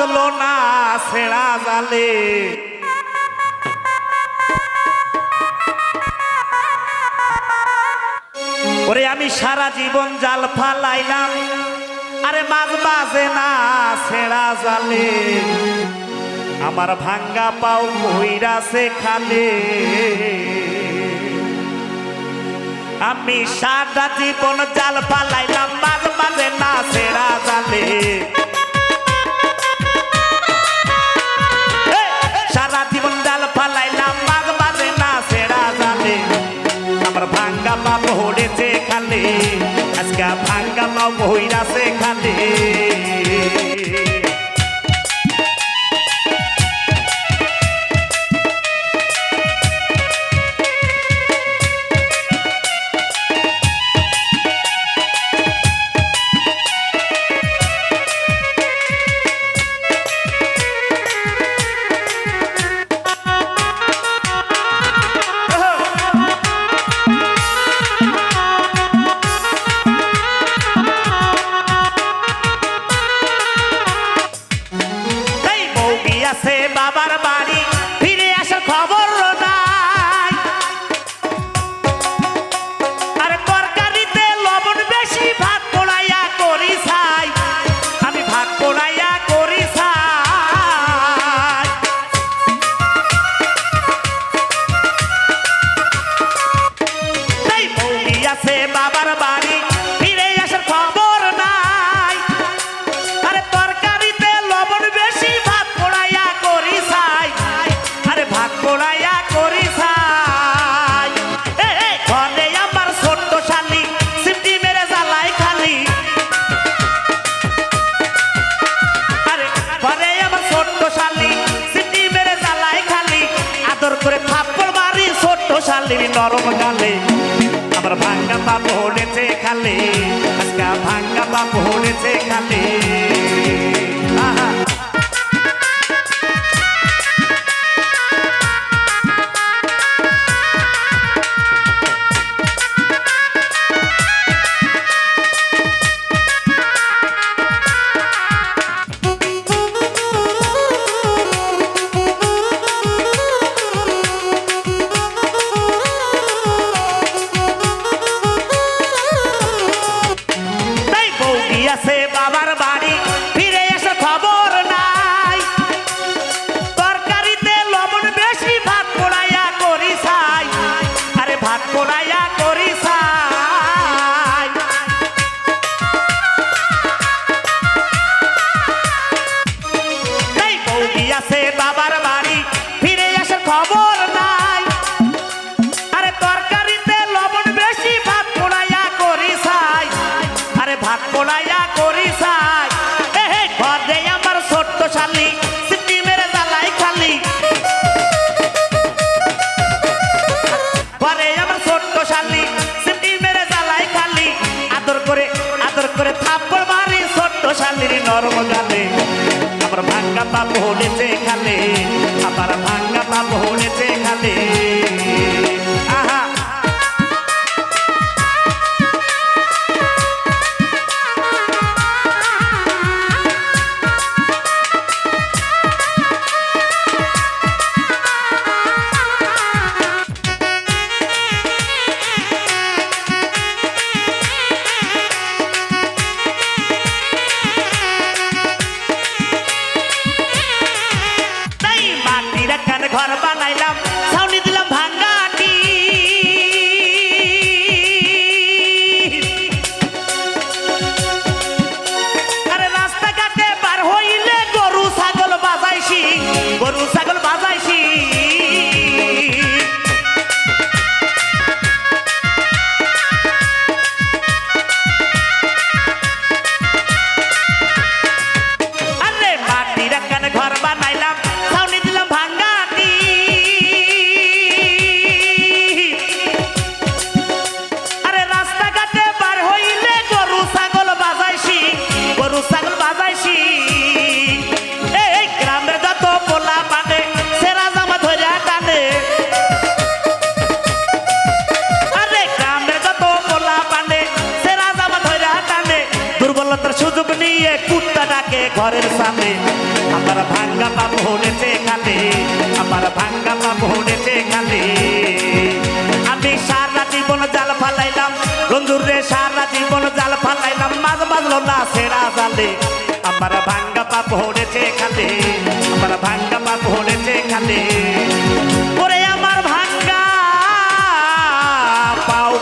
বাজলো না ছেড়া জালে। ওরে আমি সারা জীবন জাল ফালাইলাম, আরে মাছ বাজে না ছেড়া জালে। আমার ভাঙ্গা পাও মহিরাছে খালে। আমি সারা জীবন জাল ফালাইলাম মাছ বাজে না ছেড়া জালে। ভাঙ্গা পা বহিরাছে খালে। para bailar. করে থাপ্পড় মারি ছোট্ট শালির নরম গালে। আমার ভাঙ্গা বাপ হলেছে খালে ভাঙ্গা বাপ হলেছে খালে। আছে বাবার বাড়ি, ফিরে এসে খবর বেশি, ভাত পোড়াইয়া করি ভাত পোড়াইয়া করি এ ঘরে আমার ছোট্ট শালি সিটি জ্বালাই খালি। খালি। আদর করে আদর করে থাপ্পড় মারি ছোট্ট শালির নরম পাপ হলেছে খালে আমার ভাঙ্গা পাপ হলেছে খালে। থাকে ঘরের সামনে। আমার ভাঙ্গা পাপ হনেছে কাঁদে আমার ভাঙ্গা পাপ হনেছে কাঁদে আমি সারা জীবন জাল ফালাইলাম। রঞ্জুর রে, সারা জীবন জাল ফালাইলাম। মাঝ মাঝলো না সেরা জালে। আমার ভাঙ্গা পাপ হনেছে কাঁদে আমার ভাঙ্গা পাপ হনেছে কাঁদে ওরে আমার ভাঙ্গা পাও